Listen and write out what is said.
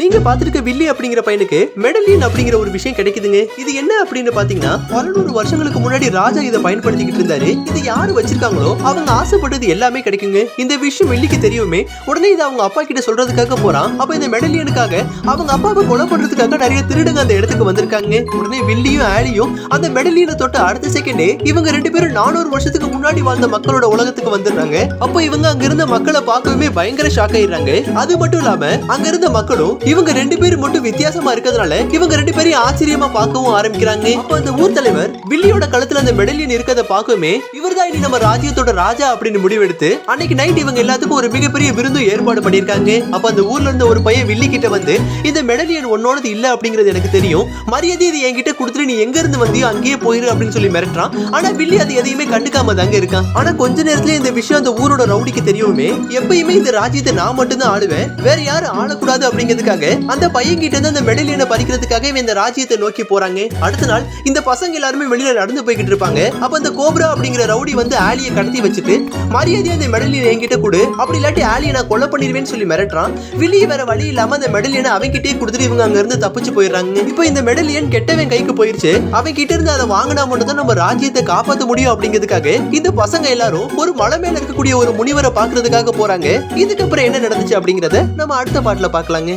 நீங்க பாத்துருக்க வில்லி அப்படிங்கிற பையனுக்கு மெடலியன் அப்படிங்கிற ஒரு விஷயம் கிடைக்குதுங்க. இது என்ன அப்படின்னு பாத்தீங்கன்னா பலநூறு வருஷங்களுக்கு முன்னாடி ராஜா இதை பயன்படுத்திக்கிட்டு இருந்தாரு. இது யாரு வச்சிருக்காங்களோ அவங்க ஆசைப்பட்டது எல்லாமே கிடைக்குங்க. இந்த விஷயம் வில்லிக்கு தெரியுமே. உடனே இதை அவங்க அப்பா கிட்ட சொல்றதுக்காக போறான். அப்ப இந்த மெடலியனுக்காக அவங்க அப்பாவை கொலை பண்றதுக்காக நிறைய திருடுங்க அந்த இடத்துக்கு வந்திருக்காங்க. உடனே வில்லியும் ஆலியும் அந்த மெடலியனை தொட்டு அடுத்த செகண்டே இவங்க ரெண்டு பேரும் நானூறு வருஷத்துக்கு முன்னாடி வாழ்ந்த மக்களோட உலகத்துக்கு வந்துடுறாங்க. அப்போ இவங்க அங்க இருந்த மக்களை பார்க்கவே பயங்கர ஷாக் ஆயிடுறாங்க. அது மட்டும் இல்லாம அங்க இருந்த மக்களும் இவங்க ரெண்டு பேரும் மட்டும் வித்தியாசமா இருக்கிறதுனால இவங்க ரெண்டு பேரையும் ஆச்சரியமா பார்க்கவும் ஆரம்பிக்கிறாங்க. அப்ப அந்த ஊர் தலைவர் வில்லியோட கழுத்துல அந்த மெடலியன் இருக்கத பார்க்கவே இவர்தான் இனி நம்ம ராஜ்யத்தோட ராஜா அப்படின்னு முடிவெடுத்து அன்னைக்கு நைட் இவங்க எல்லாத்துக்கும் ஒரு மிகப்பெரிய விருந்து ஏற்பாடு பண்ணிருக்காங்க அப்ப அந்த ஊர்ல இருந்த ஒரு பையன் வில்லி கிட்ட வந்து இந்த மெடலியன் உன்னோடது இல்ல அப்படிங்கிறது எனக்கு தெரியும். மரியாதை இது என்கிட்ட கொடுத்துட்டு நீ எங்க இருந்து வந்தியோ அங்கேயே போயிரு அப்படின்னு சொல்லி மிரட்டுறான். ஆனா வில்லி அது எதையுமே கண்டுக்காம தாங்க இருக்கான். ஆனா கொஞ்ச நேரத்துல இந்த விஷயம் அந்த ஊரோட ரவுடிக்கு தெரியுமே. எப்பயுமே இந்த ராஜ்யத்தை நான் மட்டும்தான் ஆளுவேன் வேற யாரும் ஆளக்கூடாது அப்படிங்கிறதுக்கு அப்படிங்கிறதுக்காக அந்த பையன் கிட்ட இருந்து அந்த மெடலியனை பறிக்கிறதுக்காக இவன் இந்த ராஜ்யத்தை நோக்கி போறாங்க. அடுத்த நாள் இந்த பசங்க எல்லாருமே வெளியில நடந்து போய்கிட்டு இருப்பாங்க. அப்ப அந்த கோப்ரா அப்படிங்கிற ரவுடி வந்து ஆலியை கடத்தி வச்சுட்டு மரியாதையா அந்த மெடலியன் என்கிட்ட கொடு. அப்படி இல்லாட்டி ஆலியை நான் கொலை பண்ணிடுவேன்னு சொல்லி மிரட்டுறான். வெளியே வேற வழி இல்லாம அந்த மெடலியனை அவன்கிட்டே கொடுத்துட்டு இவங்க அங்க இருந்து தப்பிச்சு போயிடுறாங்க. இப்போ இந்த மெடலியன் கெட்டவன் கைக்கு போயிருச்சு. அவன் கிட்ட இருந்து அதை வாங்கினா மட்டும் தான் நம்ம ராஜ்யத்தை காப்பாத்த முடியும் அப்படிங்கிறதுக்காக இந்த பசங்க எல்லாரும் ஒரு மலை மேல இருக்கக்கூடிய ஒரு முனிவரை பாக்குறதுக்காக போறாங்க. இதுக்கப்புறம் என்ன நடந்துச்சு அப்படிங்கறத நம்ம அடுத்த பாட்டுல பாக்கலாங்க